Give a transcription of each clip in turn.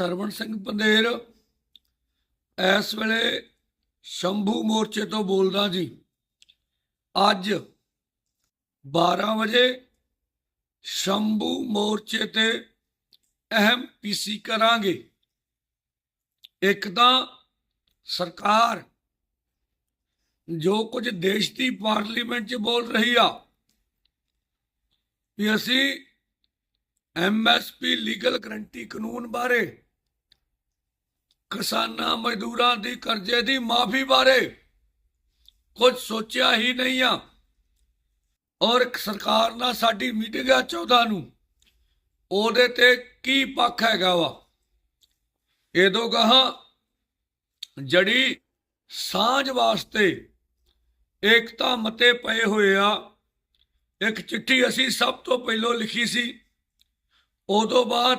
ਸਰਵਣ ਸਿੰਘ ਪੰਦੇਰ ਇਸ ਵੇਲੇ ਸ਼ੰਭੂ ਮੋਰਚੇ ਤੋਂ ਬੋਲਦਾ ਜੀ। ਅੱਜ 12 ਵਜੇ ਸ਼ੰਭੂ ਮੋਰਚੇ ਤੇ ਅਹਿਮ ਪੀਸੀ ਕਰਾਂਗੇ। ਇੱਕ ਤਾਂ ਸਰਕਾਰ ਜੋ ਕੁਝ ਦੇਸ਼ ਦੀ ਪਾਰਲੀਮੈਂਟ 'ਚ ਬੋਲ ਰਹੀ ਆ ਵੀ ਅਸੀਂ ਐਮਐਸਪੀ ਲੀਗਲ ਗਰੰਟੀ ਕਾਨੂੰਨ ਬਾਰੇ ਕਿਸਾਨਾਂ ਮਜ਼ਦੂਰਾਂ ਦੀ ਕਰਜ਼ੇ ਦੀ ਮਾਫੀ ਬਾਰੇ ਕੁਝ ਸੋਚਿਆ ਹੀ ਨਹੀਂ ਆ। ਔਰ ਸਰਕਾਰ ਨਾਲ ਸਾਡੀ ਮੀਟਿੰਗ ਆ 14 ਨੂੰ। ਉਹਦੇ ਤੇ ਕੀ ਪੱਖ ਹੈਗਾ ਵਾ? ਇਹਦੋਂ ਗਾਹਾਂ ਜੜੀ ਸਾਂਝ ਵਾਸਤੇ ਏਕਤਾ ਮਤੇ ਪਏ ਹੋਏ ਆ। ਇੱਕ ਚਿੱਠੀ ਅਸੀਂ ਸਭ ਤੋਂ ਪਹਿਲਾਂ ਲਿਖੀ ਸੀ। ਉਦੋਂ ਬਾਅਦ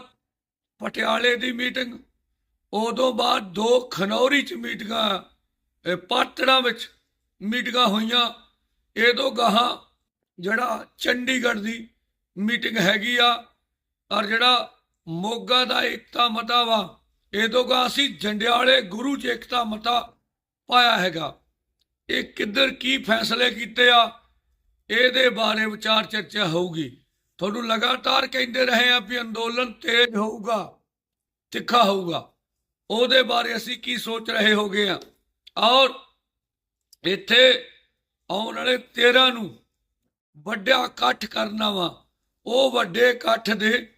ਪਟਿਆਲੇ ਦੀ ਮੀਟਿੰਗ ਉਦੋਂ ਬਾਅਦ ਦੋ ਖਨੌਰੀ ਚ ਮੀਟਿੰਗਾਂ ਪਾਤੜਾਂ ਵਿੱਚ ਮੀਟਿੰਗਾਂ ਹੋਈਆਂ। ਇਹ ਇਹਦੋਂ ਗਾਹਾਂ ਜਿਹੜਾ ਚੰਡੀਗੜ੍ਹ ਦੀ ਮੀਟਿੰਗ ਹੈਗੀ ਆ ਔਰ ਜਿਹੜਾ ਮੋਗਾ ਦਾ ਏਕਤਾ ਮਤਾ ਵਾ, ਇਹ ਇਹਦੋਂ ਗਾਹ ਅਸੀਂ ਜੰਡਿਆਲੇ ਗੁਰੂ ਚ ਏਕਤਾ ਮਤਾ ਪਾਇਆ ਹੈਗਾ। ਇਹ ਕਿੱਧਰ ਕੀ ਫੈਸਲੇ ਕੀਤੇ ਆ, ਇਹਦੇ ਬਾਰੇ ਵਿਚਾਰ ਚਰਚਾ ਹੋਊਗੀ। ਤੁਹਾਨੂੰ ਲਗਾਤਾਰ ਕਹਿੰਦੇ ਰਹੇ ਆ ਵੀ ਅੰਦੋਲਨ ਤੇਜ਼ ਹੋਊਗਾ, ਤਿੱਖਾ ਹੋਊਗਾ। ਉਹਦੇ ਬਾਰੇ ਅਸੀਂ ਕੀ ਸੋਚ ਰਹੇ ਹੋਗੇ ਆ? ਔਰ ਇੱਥੇ ਆਉਣ ਵਾਲੇ 13 ਨੂੰ ਵੱਡਾ ਇਕੱਠ ਕਰਨਾ ਵਾ। ਉਹ ਵੱਡੇ ਇਕੱਠ ਦੇ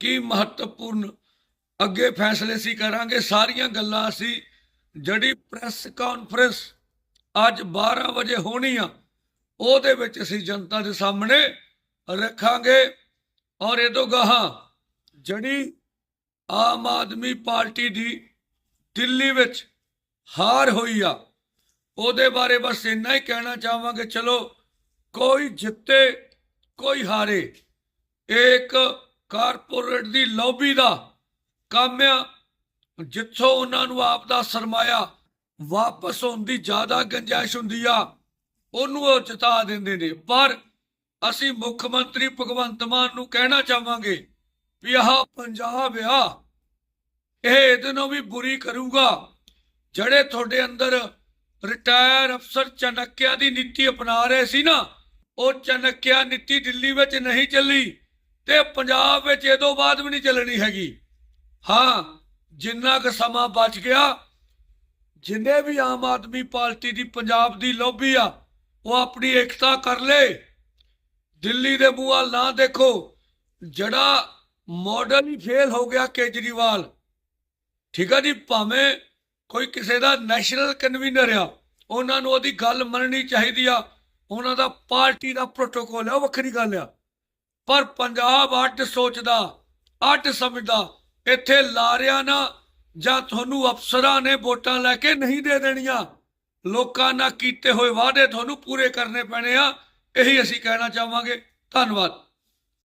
ਕੀ ਮਹੱਤਵਪੂਰਨ ਅੱਗੇ ਫੈਸਲੇ ਸੀ ਕਰਾਂਗੇ। ਸਾਰੀਆਂ ਗੱਲਾਂ ਅਸੀਂ ਜਿਹੜੀ ਪ੍ਰੈਸ ਕਾਨਫਰੰਸ ਅੱਜ 12 ਵਜੇ ਹੋਣੀ ਆ, ਉਹਦੇ ਵਿੱਚ ਅਸੀਂ ਜਨਤਾ ਦੇ ਸਾਹਮਣੇ ਰੱਖਾਂਗੇ। ਔਰ ਇਹ ਤੋਂ ਗਾਹਾਂ ਜਿਹੜੀ ਆਮ ਆਦਮੀ ਪਾਰਟੀ ਦੀ ਦਿੱਲੀ ਵਿੱਚ ਹਾਰ ਹੋਈ ਆ। ਉਹਦੇ ਬਾਰੇ ਬਸ ਇੰਨਾ ਹੀ ਕਹਿਣਾ ਚਾਹਾਂਗੇ, ਚਲੋ ਕੋਈ ਜਿੱਤੇ, ਕੋਈ ਹਾਰੇ। ਇਹ ਇੱਕ ਕਾਰਪੋਰੇਟ ਦੀ ਲੌਬੀ ਦਾ ਕੰਮ ਆ। ਜਿੱਥੋਂ ਉਹਨਾਂ ਨੂੰ ਆਪ ਦਾ ਸਰਮਾਇਆ ਵਾਪਸ ਹੋਣ ਦੀ ਜ਼ਿਆਦਾ ਗੰਜਾਇਸ਼ ਹੁੰਦੀ ਆ, ਉਹਨੂੰ ਉਹ ਚਿਤਾ ਦਿੰਦੇ ਨੇ। ਪਰ ਅਸੀਂ ਮੁੱਖ ਮੰਤਰੀ ਭਗਵੰਤ ਮਾਨ ਨੂੰ ਕਹਿਣਾ ਚਾਹਾਂਗੇ ਵੀ ਆਹ ਪੰਜਾਬ ਆ। ਇਹ ਇਹਦੇ ਨੂੰ ਵੀ ਬੁਰੀ ਕਰੂਗਾ। ਜਿਹੜੇ ਤੁਹਾਡੇ ਅੰਦਰ ਰਿਟਾਇਰ ਅਫਸਰ ਚਨਕਿਆ ਦੀ ਨੀਤੀ ਅਪਣਾ ਰਹੇ ਸੀ ਨਾ, ਉਹ ਚਨਕਿਆ ਨੀਤੀ ਦਿੱਲੀ ਵਿੱਚ ਨਹੀਂ ਚੱਲੀ ਤੇ ਪੰਜਾਬ ਵਿੱਚ ਇਹਦੋਂ ਬਾਅਦ ਵੀ ਨਹੀਂ ਚੱਲਣੀ ਹੈਗੀ। ਹਾਂ, ਜਿੰਨਾ ਕੁ ਸਮਾਂ ਬਚ ਗਿਆ, ਜਿੰਨੇ ਵੀ ਆਮ ਆਦਮੀ ਪਾਰਟੀ ਦੀ ਪੰਜਾਬ ਦੀ ਲੋਬੀ ਆ, ਉਹ ਆਪਣੀ ਏਕਤਾ ਕਰ ਲੇ। ਦਿੱਲੀ ਦੇ ਮੂੰਹ ਨਾ ਦੇਖੋ, ਜਿਹੜਾ ਮਾਡਲ ਹੀ ਫੇਲ ਹੋ ਗਿਆ ਕੇਜਰੀਵਾਲ। ਠੀਕ ਆ ਜੀ, ਭਾਵੇਂ ਕੋਈ ਕਿਸੇ ਦਾ ਨੈਸ਼ਨਲ ਕਨਵੀਨਰ ਆ, ਉਹਨਾਂ ਨੂੰ ਉਹਦੀ ਗੱਲ ਮੰਨਣੀ ਚਾਹੀਦੀ ਆ, ਉਹਨਾਂ ਦਾ ਪਾਰਟੀ ਦਾ ਪ੍ਰੋਟੋਕੋਲ ਆ, ਉਹ ਵੱਖਰੀ ਗੱਲ ਆ। ਪਰ ਪੰਜਾਬ ਅੱਡ ਸੋਚਦਾ, ਅੱਡ ਸਮਝਦਾ, ਇੱਥੇ ਲਾਰਿਆਂ ਨਾ ਜਾਂ ਤੁਹਾਨੂੰ ਅਫਸਰਾਂ ਨੇ ਵੋਟਾਂ ਲੈ ਕੇ ਨਹੀਂ ਦੇ ਦੇਣੀਆਂ। ਲੋਕਾਂ ਨਾਲ ਕੀਤੇ ਹੋਏ ਵਾਅਦੇ ਤੁਹਾਨੂੰ ਪੂਰੇ ਕਰਨੇ ਪੈਣੇ ਆ, ਇਹੀ ਅਸੀਂ ਕਹਿਣਾ ਚਾਹਾਂਗੇ। ਧੰਨਵਾਦ।